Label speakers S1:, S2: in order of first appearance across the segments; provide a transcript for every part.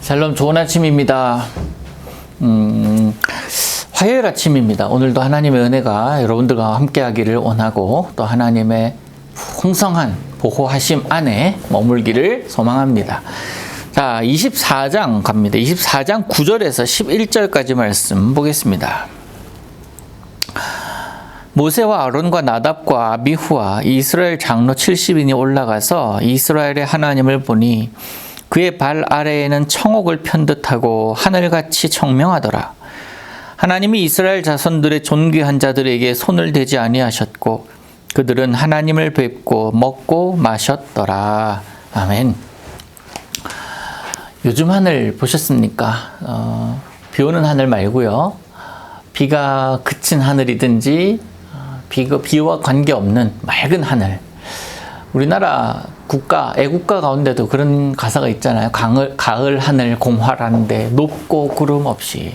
S1: 샬롬 좋은 아침입니다. 음, 화요일 아침입니다. 오늘도 하나님의 은혜가 여러분들과 함께 하기를 원하고 또 하나님의 풍성한 보호하심 안에 머물기를 소망합니다. 자, 24장 갑니다. 24장 9절에서 11절까지 말씀 보겠습니다. 모세와 아론과 나답과 아비후와 이스라엘 장로 70인이 올라가서 이스라엘의 하나님을 보니 그의 발 아래에는 청옥을 편 듯하고 하늘같이 청명하더라. 하나님이 이스라엘 자손들의 존귀한 자들에게 손을 대지 아니하셨고 그들은 하나님을 뵙고 먹고 마셨더라. 아멘. 요즘 하늘 보셨습니까? 어, 비 오는 하늘 말고요. 비가 그친 하늘이든지 어, 비가 비와 관계없는 맑은 하늘. 우리나라 국가 애국가 가운데도 그런 가사가 있잖아요. 가을, 가을 하늘 공활한데 높고 구름 없이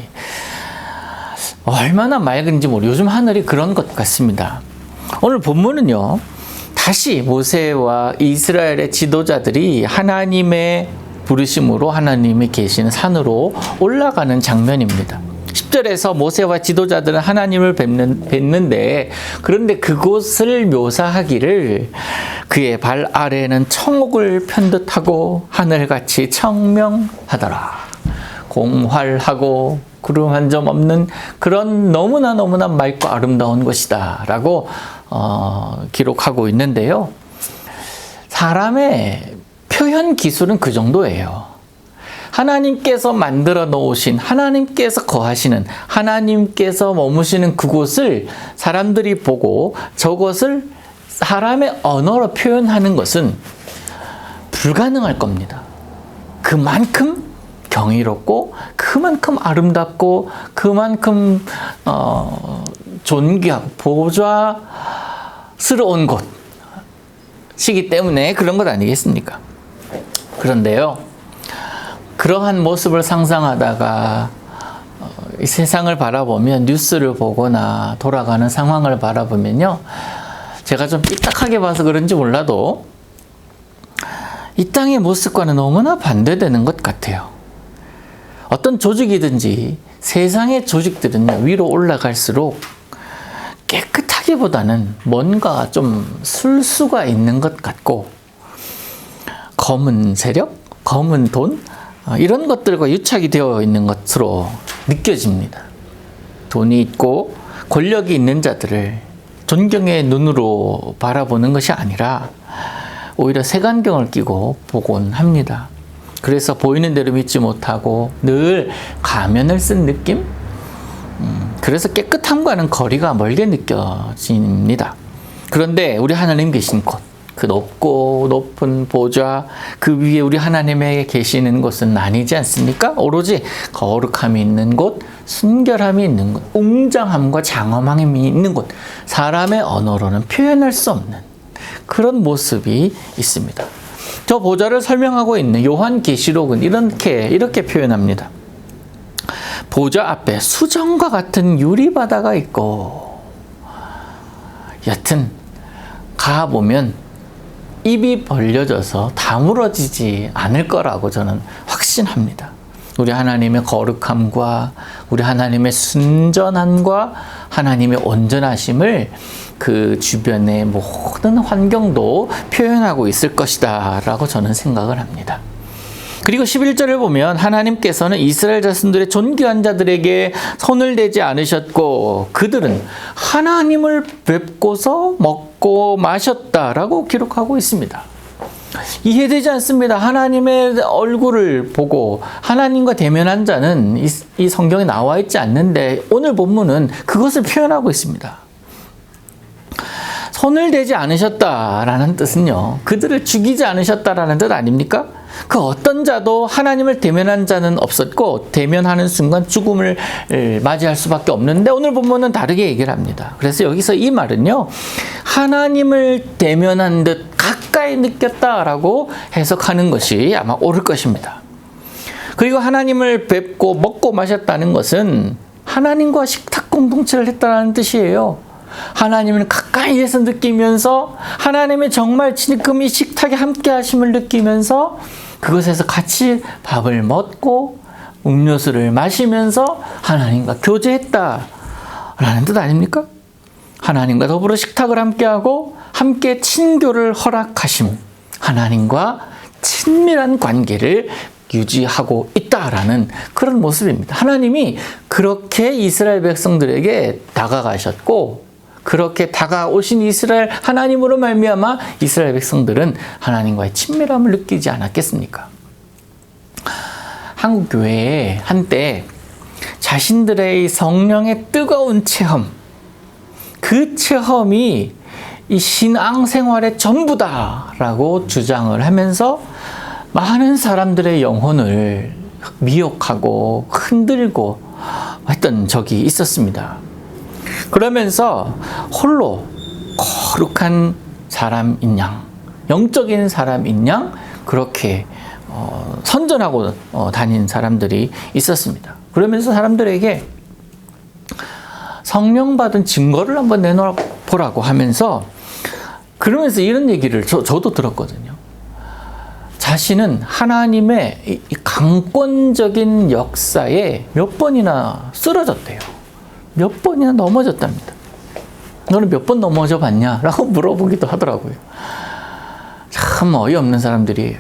S1: 얼마나 맑은지 모르. 요즘 하늘이 그런 것 같습니다. 오늘 본문은요. 다시 모세와 이스라엘의 지도자들이 하나님의 부르심으로 하나님이 계시는 산으로 올라가는 장면입니다. 10절에서 모세와 지도자들은 하나님을 뵙는, 뵙는데 그런데 그곳을 묘사하기를 그의 발 아래에는 청옥을 편 듯하고 하늘같이 청명하더라. 공활하고 구름 한 점 없는 그런 너무나 너무나 맑고 아름다운 곳이다. 라고 어, 기록하고 있는데요. 사람의 표현 기술은 그 정도예요. 하나님께서 만들어 놓으신 하나님께서 거하시는 하나님께서 머무시는 그곳을 사람들이 보고 저것을 사람의 언어로 표현하는 것은 불가능할 겁니다. 그만큼 경이롭고 그만큼 아름답고 그만큼 어, 존귀하고 보좌스러운 곳이기 때문에 그런 것 아니겠습니까? 그런데요. 그러한 모습을 상상하다가 어, 이 세상을 바라보면 뉴스를 보거나 돌아가는 상황을 바라보면요. 제가 좀 삐딱하게 봐서 그런지 몰라도 이 땅의 모습과는 너무나 반대되는 것 같아요. 어떤 조직이든지 세상의 조직들은 위로 올라갈수록 깨끗하기보다는 뭔가 좀 술수가 있는 것 같고 검은 세력, 검은 돈, 어, 이런 것들과 유착이 되어 있는 것으로 느껴집니다. 돈이 있고 권력이 있는 자들을 존경의 눈으로 바라보는 것이 아니라 오히려 색안경을 끼고 보곤 합니다. 그래서 보이는 대로 믿지 못하고 늘 가면을 쓴 느낌? 음, 그래서 깨끗함과는 거리가 멀게 느껴집니다. 그런데 우리 하나님 계신 곳, 그 높고 높은 보좌 그 위에 우리 하나님에 계시는 곳은 아니지 않습니까? 오로지 거룩함이 있는 곳, 순결함이 있는 곳, 웅장함과 장엄함이 있는 곳, 사람의 언어로는 표현할 수 없는 그런 모습이 있습니다. 저 보좌를 설명하고 있는 요한 계시록은 이렇게 이렇게 표현합니다. 보좌 앞에 수정과 같은 유리 바다가 있고 여튼 가 보면 입이 벌려져서 다물어지지 않을 거라고 저는 확신합니다. 우리 하나님의 거룩함과 우리 하나님의 순전함과 하나님의 온전하심을 그 주변의 모든 환경도 표현하고 있을 것이다 라고 저는 생각을 합니다. 그리고 11절을 보면 하나님께서는 이스라엘 자손들의 존귀한 자들에게 손을 대지 않으셨고 그들은 하나님을 뵙고서 먹고 마셨다라고 기록하고 있습니다. 이해되지 않습니다. 하나님의 얼굴을 보고 하나님과 대면한 자는 이, 이 성경에 나와 있지 않는데 오늘 본문은 그것을 표현하고 있습니다. 손을 대지 않으셨다라는 뜻은요. 그들을 죽이지 않으셨다라는 뜻 아닙니까? 그 어떤 자도 하나님을 대면한 자는 없었고 대면하는 순간 죽음을 맞이할 수밖에 없는데 오늘 본문은 다르게 얘기를 합니다. 그래서 여기서 이 말은요. 하나님을 대면한 듯 가까이 느꼈다라고 해석하는 것이 아마 옳을 것입니다. 그리고 하나님을 뵙고 먹고 마셨다는 것은 하나님과 식탁 공동체를 했다는 뜻이에요. 하나님을 가까이에서 느끼면서 하나님의 정말 지금 이 식탁에 함께 하심을 느끼면서 그것에서 같이 밥을 먹고 음료수를 마시면서 하나님과 교제했다. 라는 뜻 아닙니까? 하나님과 더불어 식탁을 함께하고 함께 친교를 허락하심. 하나님과 친밀한 관계를 유지하고 있다라는 그런 모습입니다. 하나님이 그렇게 이스라엘 백성들에게 다가가셨고 그렇게 다가오신 이스라엘 하나님으로 말미암아 이스라엘 백성들은 하나님과의 친밀함을 느끼지 않았겠습니까? 한국 교회에 한때 자신들의 성령의 뜨거운 체험 그 체험이 이 신앙 생활의 전부다라고 주장을 하면서 많은 사람들의 영혼을 미혹하고 흔들고 했던 적이 있었습니다. 그러면서 홀로 거룩한 사람인 양, 영적인 사람인 양, 그렇게 어, 선전하고 어, 다닌 사람들이 있었습니다. 그러면서 사람들에게 성령 받은 증거를 한번 내놓아 보라고 하면서 그러면서 이런 얘기를 저, 저도 들었거든요. 자신은 하나님의 이 강권적인 역사에 몇 번이나 쓰러졌대요. 몇 번이나 넘어졌답니다. 너는 몇 번 넘어져 봤냐? 라고 물어보기도 하더라고요. 참 어이없는 사람들이에요.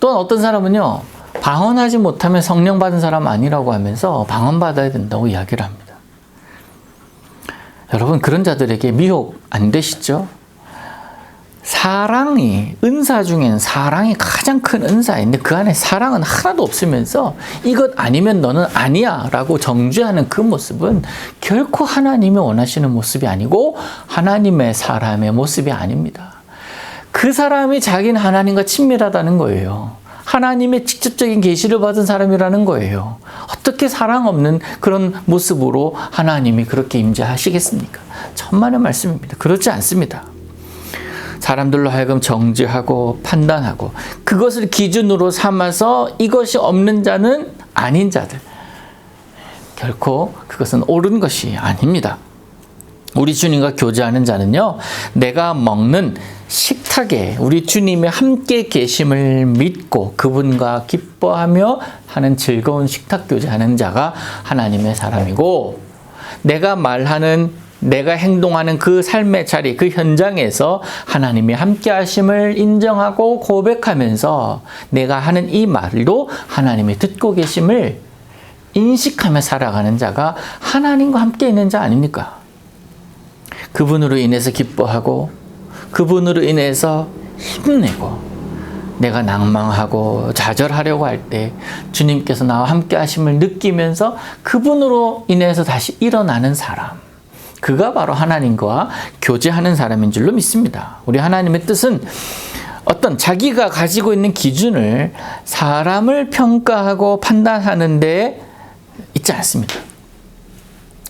S1: 또한 어떤 사람은요, 방언하지 못하면 성령 받은 사람 아니라고 하면서 방언 받아야 된다고 이야기를 합니다. 여러분, 그런 자들에게 미혹 안 되시죠? 사랑이 은사 중엔 사랑이 가장 큰 은사인데 그 안에 사랑은 하나도 없으면서 이것 아니면 너는 아니야라고 정죄하는 그 모습은 결코 하나님이 원하시는 모습이 아니고 하나님의 사람의 모습이 아닙니다. 그 사람이 자기는 하나님과 친밀하다는 거예요. 하나님의 직접적인 계시를 받은 사람이라는 거예요. 어떻게 사랑 없는 그런 모습으로 하나님이 그렇게 임재하시겠습니까? 천만의 말씀입니다. 그렇지 않습니다. 사람들로 하여금 정죄하고 판단하고 그것을 기준으로 삼아서 이것이 없는 자는 아닌 자들. 결코 그것은 옳은 것이 아닙니다. 우리 주님과 교제하는 자는요, 내가 먹는 식탁에 우리 주님의 함께 계심을 믿고 그분과 기뻐하며 하는 즐거운 식탁 교제하는 자가 하나님의 사람이고, 내가 말하는 내가 행동하는 그 삶의 자리, 그 현장에서 하나님이 함께 하심을 인정하고 고백하면서 내가 하는 이 말도 하나님이 듣고 계심을 인식하며 살아가는 자가 하나님과 함께 있는 자 아닙니까? 그분으로 인해서 기뻐하고 그분으로 인해서 힘내고 내가 낭망하고 좌절하려고 할 때 주님께서 나와 함께 하심을 느끼면서 그분으로 인해서 다시 일어나는 사람. 그가 바로 하나님과 교제하는 사람인 줄로 믿습니다. 우리 하나님의 뜻은 어떤 자기가 가지고 있는 기준을 사람을 평가하고 판단하는 데 있지 않습니다.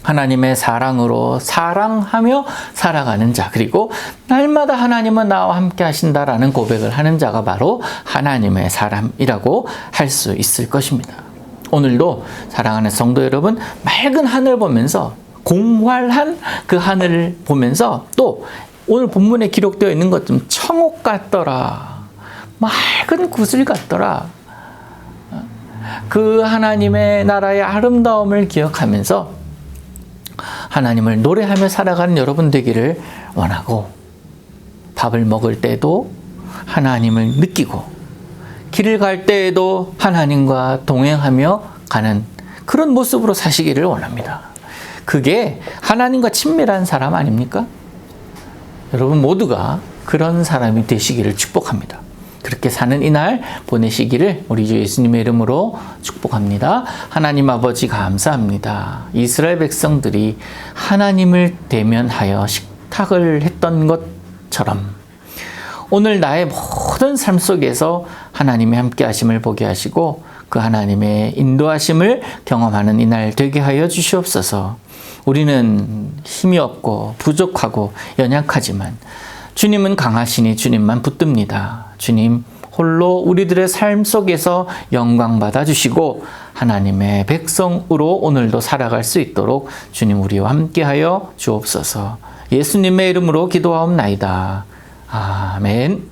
S1: 하나님의 사랑으로 사랑하며 살아가는 자, 그리고 날마다 하나님은 나와 함께 하신다라는 고백을 하는 자가 바로 하나님의 사람이라고 할 수 있을 것입니다. 오늘도 사랑하는 성도 여러분, 맑은 하늘 보면서 공활한 그 하늘을 보면서 또 오늘 본문에 기록되어 있는 것 좀 청옥 같더라. 맑은 구슬 같더라. 그 하나님의 나라의 아름다움을 기억하면서 하나님을 노래하며 살아가는 여러분 되기를 원하고 밥을 먹을 때도 하나님을 느끼고 길을 갈 때에도 하나님과 동행하며 가는 그런 모습으로 사시기를 원합니다. 그게 하나님과 친밀한 사람 아닙니까? 여러분 모두가 그런 사람이 되시기를 축복합니다. 그렇게 사는 이날 보내시기를 우리 주 예수님의 이름으로 축복합니다. 하나님 아버지 감사합니다. 이스라엘 백성들이 하나님을 대면하여 식탁을 했던 것처럼 오늘 나의 모든 삶 속에서 하나님의 함께 하심을 보게 하시고 그 하나님의 인도하심을 경험하는 이날 되게 하여 주시옵소서. 우리는 힘이 없고 부족하고 연약하지만 주님은 강하시니 주님만 붙듭니다. 주님 홀로 우리들의 삶 속에서 영광 받아 주시고 하나님의 백성으로 오늘도 살아갈 수 있도록 주님 우리와 함께하여 주옵소서. 예수님의 이름으로 기도하옵나이다. 아멘.